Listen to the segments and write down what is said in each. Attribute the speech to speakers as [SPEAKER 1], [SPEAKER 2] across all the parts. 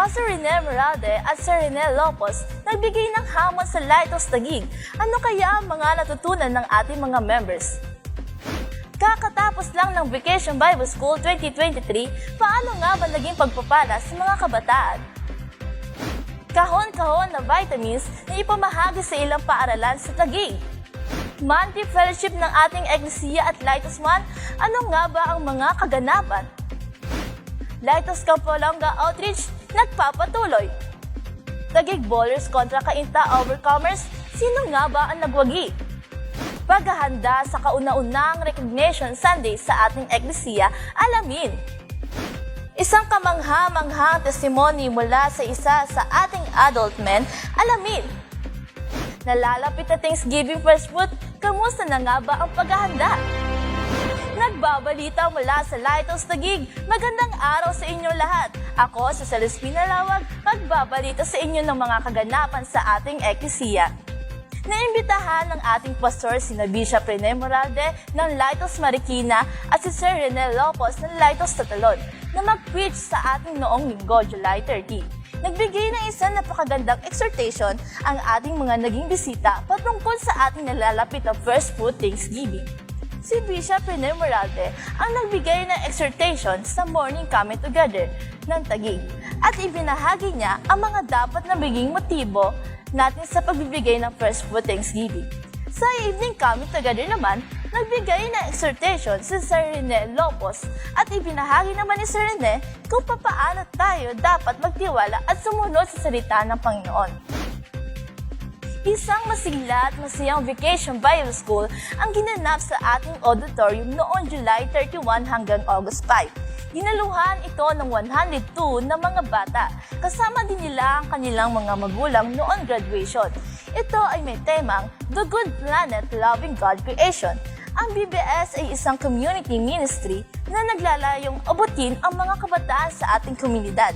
[SPEAKER 1] Pastor Rene Moralde at Sir Rene Lopez nagbigay ng hamon sa Lighthouse Taguig. Ano kaya ang mga natutunan ng ating mga members? Kakatapos lang ng Vacation Bible School 2023, paano nga ba naging pagpapala sa mga kabataan? Kahon-kahon na vitamins na ipamahagi sa ilang paaralan sa Taguig. Monthly fellowship ng ating Ecclesia at Lighthouse Month, ano nga ba ang mga kaganapan? Lighthouse Capolonga Outreach, nagpapatuloy. Taguig Bowlers kontra Kainta Overcomers, sino nga ba ang nagwagi? Paghahanda sa kauna-unang Recognition Sunday sa ating Ecclesia, alamin. Isang kamangha-manghang testimony mula sa isa sa ating adult men, alamin. Nalalapit na Thanksgiving first fruit, kamusta na nga ba ang paghahanda? Nagbabalita mula sa Lighthouse Tagig. Magandang araw sa inyo lahat. Ako si Celestina Lawag, magbabalita sa inyo ng mga kaganapan sa ating eklesiya. Naimbitahan ng ating pastor si Bishop Rene Moralde ng Lighthouse Marikina at si Sir Rene Lopez ng Lighthouse Tatalon na mag-preach sa ating noong linggo, July 30. Nagbigay ng isang napakagandang exhortation ang ating mga naging bisita patungkol sa ating nalalapit na First Fruit Thanksgiving. Si Bishop Rene Moralde ang nagbigay ng exhortation sa Morning Coming Together ng Taguig at ibinahagi niya ang mga dapat na maging motibo natin sa pagbibigay ng First Fruit Thanksgiving. Sa Evening Coming Together naman, nagbigay ng exhortation si Sir Rene Lopez at ibinahagi naman ni Sir Rene kung papaano tayo dapat magtiwala at sumunod sa salita ng Panginoon. Isang masigla at masayang vacation Bible School ang ginanap sa ating auditorium noong July 31 hanggang August 5. Dinaluhan ito ng 102 na mga bata. Kasama din nila ang kanilang mga magulang noong graduation. Ito ay may temang The Good Planet Loving God Creation. Ang BBS ay isang community ministry na naglalayong abutin ang mga kabataan sa ating komunidad.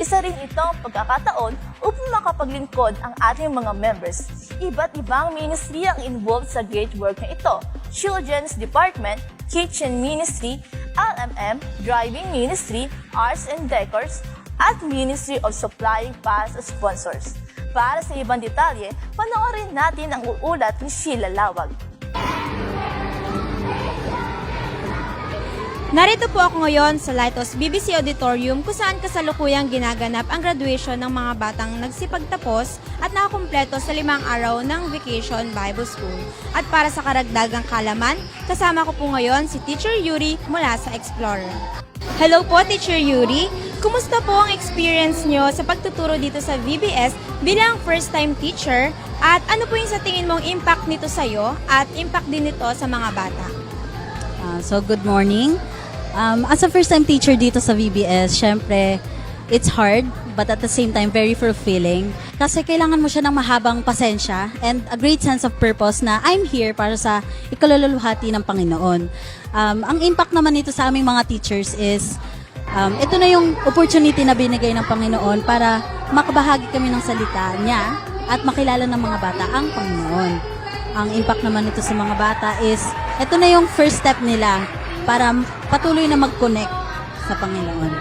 [SPEAKER 1] Isa rin itong pagkakataon upang makapaglingkod ang ating mga members. Iba't ibang ministry ang involved sa great work na ito. Children's Department, Kitchen Ministry, LMM, Driving Ministry, Arts and Decors, at Ministry of Supplying Pass Sponsors. Para sa ibang detalye, panoorin natin ang uulat ni Sheila Lawag.
[SPEAKER 2] Narito po ako ngayon sa Lighthouse BBC Auditorium kung saan kasalukuyang ginaganap ang graduation ng mga batang nagsipagtapos at nakakumpleto sa limang araw ng Vacation Bible School. At para sa karagdagang kalaman, kasama ko po ngayon si Teacher Yuri mula sa Explorer. Hello po, Teacher Yuri! Kumusta po ang experience nyo sa pagtuturo dito sa VBS bilang first-time teacher? At ano po yung sa tingin mong impact nito sa'yo at impact din nito sa mga bata?
[SPEAKER 3] Ah, so, good morning. Um, as a first-time teacher dito sa VBS, syempre, it's hard, but at the same time, very fulfilling. Kasi kailangan mo siya ng mahabang pasensya and a great sense of purpose na I'm here para sa ikalululuhati ng Panginoon. Um, ang impact naman nito sa aming mga teachers is, um, ito na yung opportunity na binigay ng Panginoon para makabahagi kami ng salita niya at makilala ng mga bata ang Panginoon. Ang impact naman nito sa mga bata is, ito na yung first step nila para patuloy na mag-connect sa Panginoon.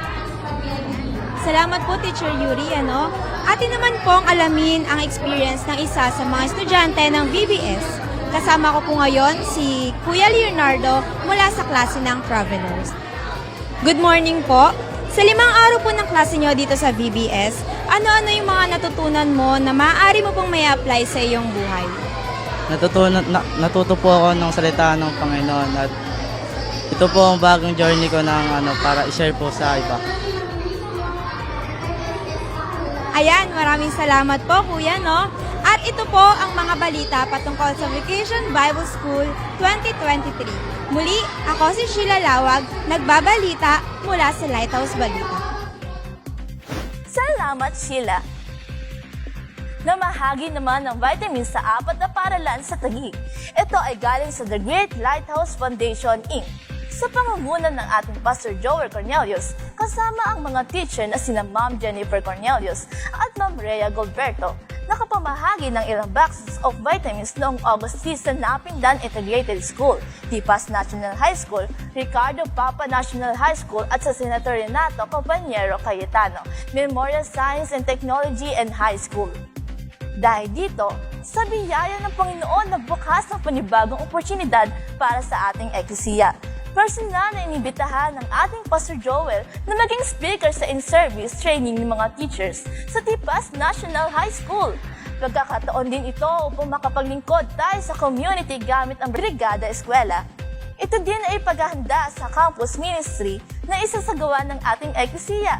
[SPEAKER 2] Salamat po, Teacher Yuri. Ano? Atin naman pong alamin ang experience ng isa sa mga estudyante ng VBS. Kasama ko po ngayon si Kuya Leonardo mula sa klase ng Travelers. Good morning po. Sa limang araw po ng klase nyo dito sa VBS, ano-ano yung mga natutunan mo na maaari mo pong may apply sa iyong buhay?
[SPEAKER 4] Natutunan, na, natuto po ako ng salita ng Panginoon at ito po ang bagong journey ko ng ano para i-share po sa iba.
[SPEAKER 2] Ayan, maraming salamat po kuya, no? At ito po ang mga balita patungkol sa Vacation Bible School 2023. Muli, ako si Sheila Lawag, nagbabalita mula sa Lighthouse Balita.
[SPEAKER 1] Salamat, Sheila! Namahagi naman ng vitamins sa apat na paralan sa Taguig. Ito ay galing sa The Great Lighthouse Foundation, Inc. Sa pangunguna ng ating Pastor Joel Cornelius, kasama ang mga teacher na sina Ma'am Jennifer Cornelius at Ma'am Rhea Gilberto, nakapamahagi ng ilang boxes of vitamins noong August 3 sa Napindan Integrated School, Tipas National High School, Ricardo Papa National High School at sa Senator Renato Compañero Cayetano, Memorial Science and Technology and High School. Dahil dito, sa biyaya ng Panginoon na bukas ng panibagong oportunidad para sa ating eklesiya. Personal na inibitahan ng ating Pastor Joel na maging speaker sa in-service training ng mga teachers sa Tipas National High School. Pagkakataon din ito upang makapaglingkod tayo sa community gamit ang Brigada Eskwela. Ito din ay paghahanda sa campus ministry na isasagawa ng ating eklesiya.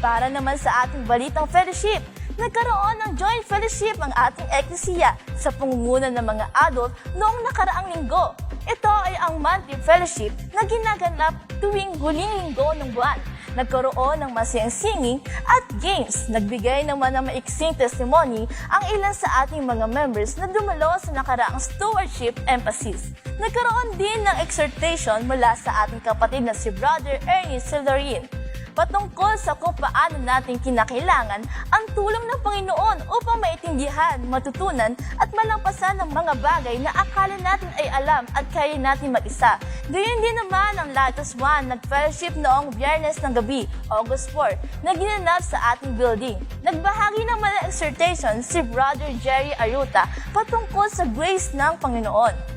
[SPEAKER 1] Para naman sa ating balitang fellowship, nagkaroon ng joint fellowship ang ating eklesiya sa pangunguna ng mga adult noong nakaraang linggo. Ito ay ang monthly fellowship na ginaganap tuwing huling linggo ng buwan. Nagkaroon ng masayang singing at games. Nagbigay naman ng maiksing testimony ang ilan sa ating mga members na dumalo sa nakaraang stewardship emphasis. Nagkaroon din ng exhortation mula sa ating kapatid na si Brother Ernie Sildorin patungkol sa kung paano natin kinakailangan ang tulong ng Panginoon upang maintindihan, matutunan at malampasan ang mga bagay na akala natin ay alam at kaya natin mag-isa. Gayon din naman ang Latos 1 nag-fellowship noong biyernes ng gabi, August 4, na ginanap sa ating building. Nagbahagi naman ng exhortation si Brother Jerry Aruta patungkol sa grace ng Panginoon.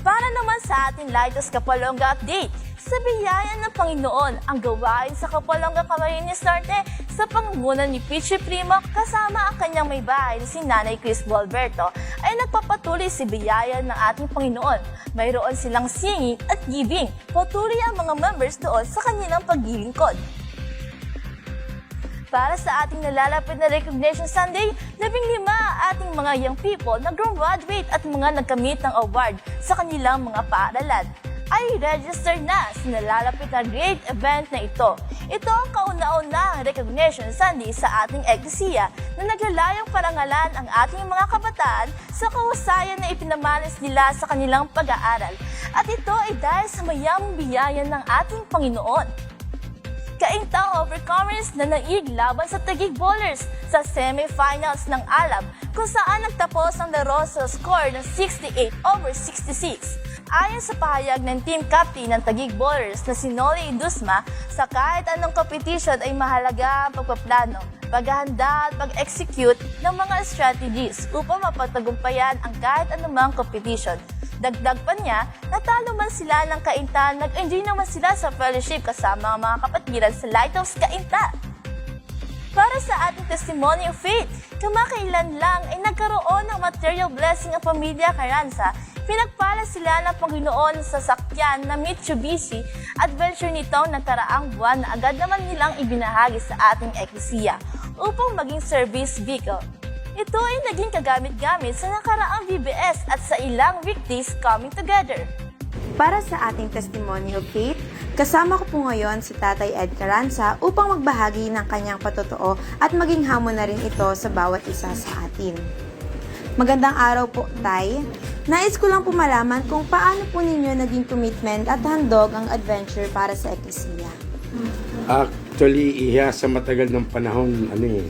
[SPEAKER 1] Para naman sa ating Lighthouse Kapalonga update, sa biyaya ng Panginoon ang gawain sa Kapalonga Camarines Norte sa pangunguna ni Pichi Primo kasama ang kanyang may bahay na si Nanay Chris Alberto ay nagpapatuloy si biyaya ng ating Panginoon. Mayroon silang singing at giving. Patuloy ang mga members doon sa kanilang paglilingkod. Para sa ating nalalapit na Recognition Sunday, labing lima ating mga young people na graduate at mga nagkamit ng award sa kanilang mga paaralan ay register na sa nalalapit na great event na ito. Ito ang kauna-unahang Recognition Sunday sa ating eklesiya na naglalayong parangalan ang ating mga kabataan sa kahusayan na ipinamalas nila sa kanilang pag-aaral. At ito ay dahil sa mayamang biyaya ng ating Panginoon kaintang overcomers na naig laban sa Taguig Bowlers sa semifinals ng Alab kung saan nagtapos ang laro sa score ng 68 over 66. Ayon sa pahayag ng team captain ng Taguig Bowlers na si Noli Dusma, sa kahit anong competition ay mahalaga ang pagpaplano, paghahanda at pag-execute ng mga strategies upang mapagtagumpayan ang kahit anumang competition. Dagdag pa niya, natalo man sila ng Kainta, nag-enjoy naman sila sa fellowship kasama ang mga kapatiran sa Lighthouse Kainta. Para sa ating testimony of faith, kamakailan lang ay nagkaroon ng material blessing ang pamilya Carranza. Pinagpala sila ng Panginoon sa sakyan na Mitsubishi adventure nitong nagkaraang buwan na agad naman nilang ibinahagi sa ating eklesiya upang maging service vehicle. Ito ay naging kagamit-gamit sa nakaraang VBS at sa ilang weekdays coming together.
[SPEAKER 2] Para sa ating testimony of faith, kasama ko po ngayon si Tatay Ed Caranza upang magbahagi ng kanyang patotoo at maging hamon na rin ito sa bawat isa sa atin. Magandang araw po, Tay. Nais ko lang po malaman kung paano po ninyo naging commitment at handog ang adventure para sa Ecclesia.
[SPEAKER 5] Actually, iya sa matagal ng panahon, ano eh,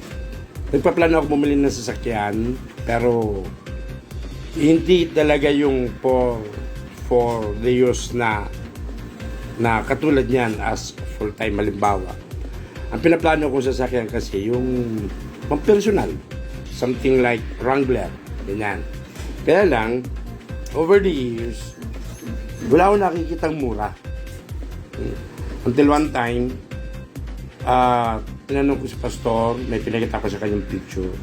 [SPEAKER 5] nagpaplano ako bumili ng sasakyan, pero hindi talaga yung for, for the use na na katulad niyan as full-time halimbawa. Ang pinaplano kong sasakyan kasi yung pang personal. Something like Wrangler. Ganyan. Kaya lang, over the years, wala akong nakikitang mura. Until one time, ah tinanong ko si pastor, may pinakita ko sa kanyang picture.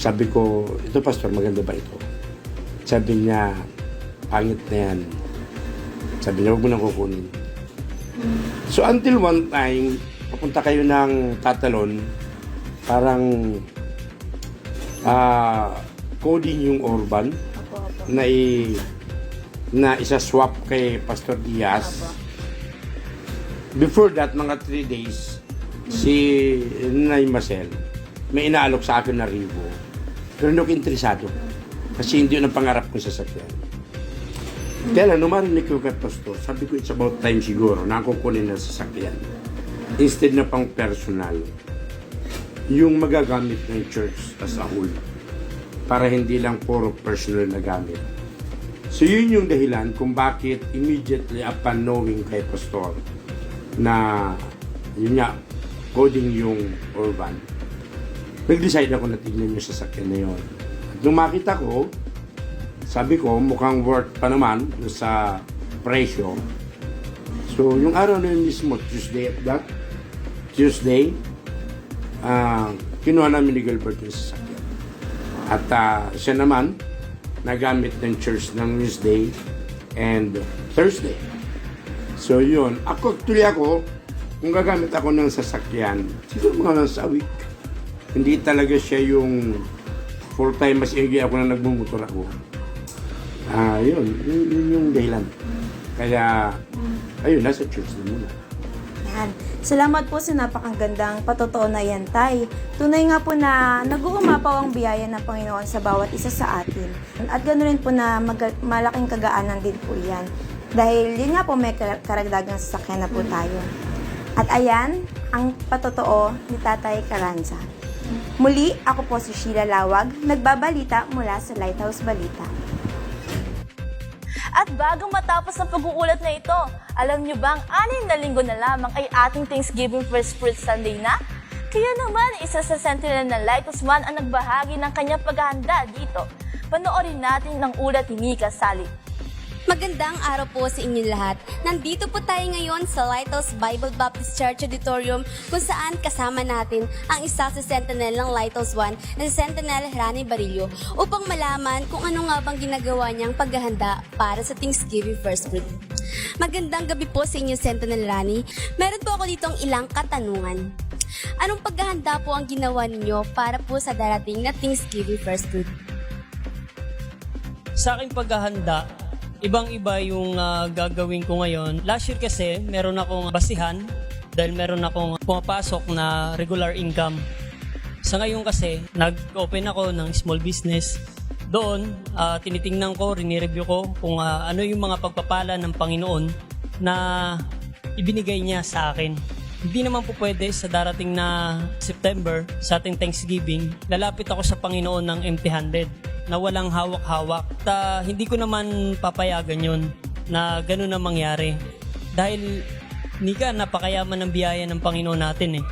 [SPEAKER 5] Sabi ko, ito pastor, maganda ba ito? Sabi niya, pangit na yan. Sabi niya, huwag mo nang kukunin. So until one time, papunta kayo ng tatalon, parang ah coding yung urban na i, na isa-swap kay Pastor Diaz. Before that, mga 3 days, si Nay Marcel, may inaalok sa akin na ribo. Pero hindi ako interesado. Kasi hindi yun ang pangarap kong sasakyan. Kaya lang, nung marinig ko kay Pastor, sabi ko, it's about time siguro na kukunin na sasakyan. Instead na pang personal. yung magagamit ng church as a whole para hindi lang puro personal na gamit. So yun yung dahilan kung bakit immediately upon knowing kay Pastor na yun nga, coding yung Orban, nag-decide ako na tignan yung sasakyan na yun. At nung makita ko, sabi ko, mukhang worth pa naman sa presyo. So, yung araw na yun mismo, Tuesday at that, Tuesday, ah kinuha namin ni Gilbert yung sasakyan. At ah, siya naman, nagamit ng church ng Wednesday and Thursday. So yun, ako, tuloy ako, kung gagamit ako ng sasakyan, siguro mga nasa week. Hindi talaga siya yung full-time mas hindi ako na nagmumotor ako. Ah, yun, yun, yun yung dahilan. Kaya, ayun, nasa church din muna.
[SPEAKER 2] Yan. Salamat po sa napakagandang patotoo na yan, Tay. Tunay nga po na nag-uumapaw ang biyaya ng Panginoon sa bawat isa sa atin. At ganoon rin po na mag- malaking kagaanan din po yan. Dahil yun nga po may kar- karagdagang sasakyan na po tayo. At ayan, ang patotoo ni Tatay Karanza. Muli, ako po si Sheila Lawag, nagbabalita mula sa Lighthouse Balita.
[SPEAKER 1] At bago matapos ang pag-uulat na ito, alam nyo bang anim na linggo na lamang ay ating Thanksgiving First Fruit Sunday na? Kaya naman, isa sa sentinel ng Lighthouse Man ang nagbahagi ng kanyang paghahanda dito. Panoorin natin ang ulat ni Mika Sali.
[SPEAKER 6] Magandang araw po sa inyo lahat. Nandito po tayo ngayon sa Lighthouse Bible Baptist Church Auditorium kung saan kasama natin ang isa sa sentinel ng Lighthouse 1 na si Sentinel Rani Barillo upang malaman kung ano nga bang ginagawa niyang paghahanda para sa Thanksgiving First Fruit. Magandang gabi po sa inyo, Sentinel Rani. Meron po ako ditong ilang katanungan. Anong paghahanda po ang ginawa ninyo para po sa darating na Thanksgiving First Fruit?
[SPEAKER 7] sa aking paghahanda, ibang-iba yung ah, gagawin ko ngayon. Last year kasi, meron akong basihan dahil meron akong pumapasok na regular income. Sa ngayon kasi, nag-open ako ng small business. Doon, ah, tinitingnan ko, rinireview ko kung ah, ano yung mga pagpapala ng Panginoon na ibinigay niya sa akin. Hindi naman po pwede sa darating na September, sa ating Thanksgiving, lalapit ako sa Panginoon ng empty-handed na walang hawak-hawak. At ah, hindi ko naman papayagan yun na ganun ang mangyari. Dahil, Nika, napakayaman ng biyaya ng Panginoon natin eh.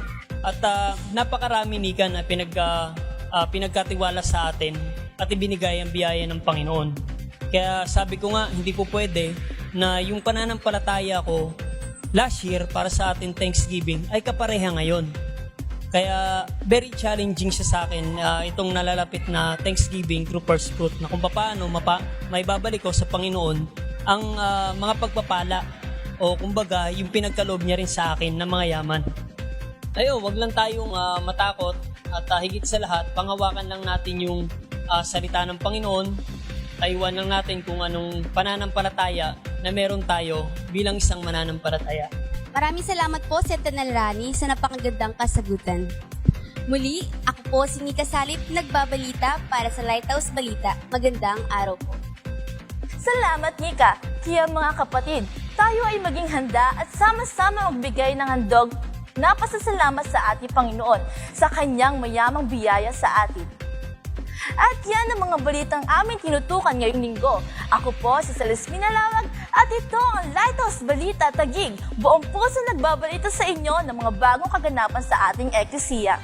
[SPEAKER 7] At ah, napakarami, Nika, na pinag, ah, ah, pinagkatiwala sa atin at ibinigay ang biyaya ng Panginoon. Kaya sabi ko nga, hindi po pwede na yung pananampalataya ko last year para sa ating Thanksgiving ay kapareha ngayon. Kaya very challenging siya sa akin ah, itong nalalapit na Thanksgiving through first fruit na kung paano mapa, may babalik ko sa Panginoon ang ah, mga pagpapala o kumbaga yung pinagkaloob niya rin sa akin na mga yaman. Ayo, wag lang tayong ah, matakot at ah, higit sa lahat, panghawakan lang natin yung ah, salita ng Panginoon. Taiwan lang natin kung anong pananampalataya na meron tayo bilang isang mananampalataya.
[SPEAKER 6] Maraming salamat po, Sentinel Rani, sa napakagandang kasagutan. Muli, ako po si Nika Salip, nagbabalita para sa Lighthouse Balita. Magandang araw po.
[SPEAKER 1] Salamat, Nika! Kaya mga kapatid, tayo ay maging handa at sama-sama magbigay ng handog na pasasalamat sa ating Panginoon sa kanyang mayamang biyaya sa atin. At yan ang mga balitang aming tinutukan ngayong linggo. Ako po si Celestina Lawag at ito ang Lighthouse Balita Tagig. Buong puso nagbabalita sa inyo ng mga bagong kaganapan sa ating eklesiya.